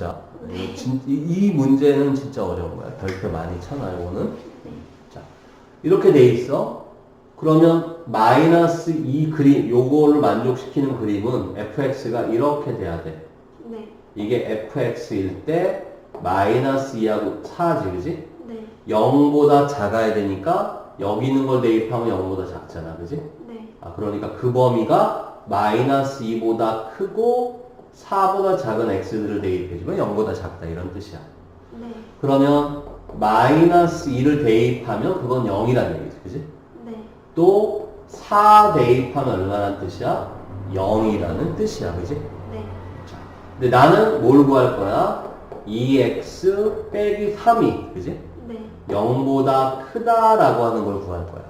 진짜. 이, 진- 이- 이 문제는 진짜 어려운 거야. 별표 많이 쳐놔요, 이거는. 자, 이렇게 돼 있어. 그러면 마이너스 이 그림, 요거를 만족시키는 그림은 fx가 이렇게 돼야 돼. 네. 이게 fx일 때 마이너스 2하고 4지, 그지? 네. 0보다 작아야 되니까 여기 있는 걸 대입하면 0보다 작잖아, 그지? 네. 아, 그러니까 그 범위가 마이너스 2보다 크고 4보다 작은 x들을 대입해주면 0보다 작다 이런 뜻이야. 네. 그러면 마이너스 2를 대입하면 그건 0이라는 얘기지, 그지? 네. 또 4 대입하면 얼마나 뜻이야? 0이라는 뜻이야, 그지? 네. 자, 근데 나는 뭘 구할 거야? 2x 빼기 3이, 그지? 네. 0보다 크다라고 하는 걸 구할 거야.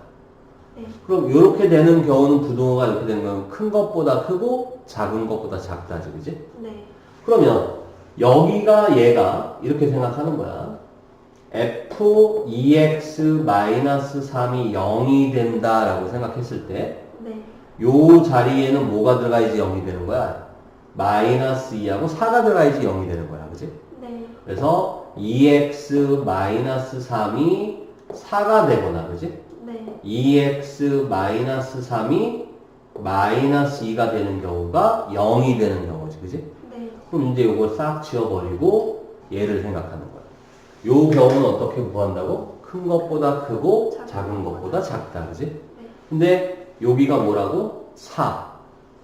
네. 그럼 이렇게 되는 경우는 부동호가 이렇게 되는 건 큰 것보다 크고 작은 것보다 작다지, 그지? 네. 그러면 여기가 얘가 이렇게 생각하는 거야. f 2x 3이 0이 된다라고 생각했을 때, 네. 요 자리에는 뭐가 들어가야지 0이 되는 거야? 마이너스 2하고 4가 들어가야지 0이 되는 거야. 그지? 네. 그래서 2x 3이 4가 되거나, 그지? 네. 2x 3이 마이너스 2가 되는 경우가 0이 되는 경우지, 그지? 네. 그럼 이제 이걸 싹 지워버리고 얘를 생각하는 거야. 요 경우는 어떻게 구한다고? 큰 것보다 크고 작은 작은 것보다 작다, 그지? 네. 근데 여기가 뭐라고? 4.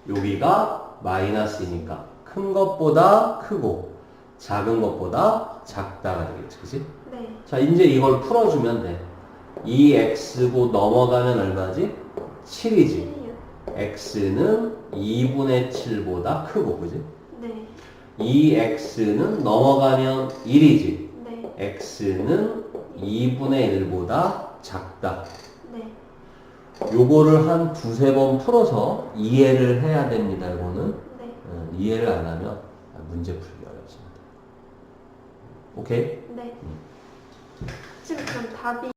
여기가 마이너스이니까 큰 것보다 크고 작은 것보다 작다가 되겠지, 그지? 네. 자, 이제 이걸 풀어주면 돼. 2x고 넘어가면 얼마지? 7이지. 실이요. x는 2분의 7보다 크고, 그지? 네. 2x는 넘어가면 1이지. 네. x는 2분의 1보다 작다. 네. 요거를 한 두세 번 풀어서 이해를 해야 됩니다, 이거는. 네. 어, 이해를 안 하면 문제 풀기 어렵습니다. 오케이? 네. 지금 그럼 답이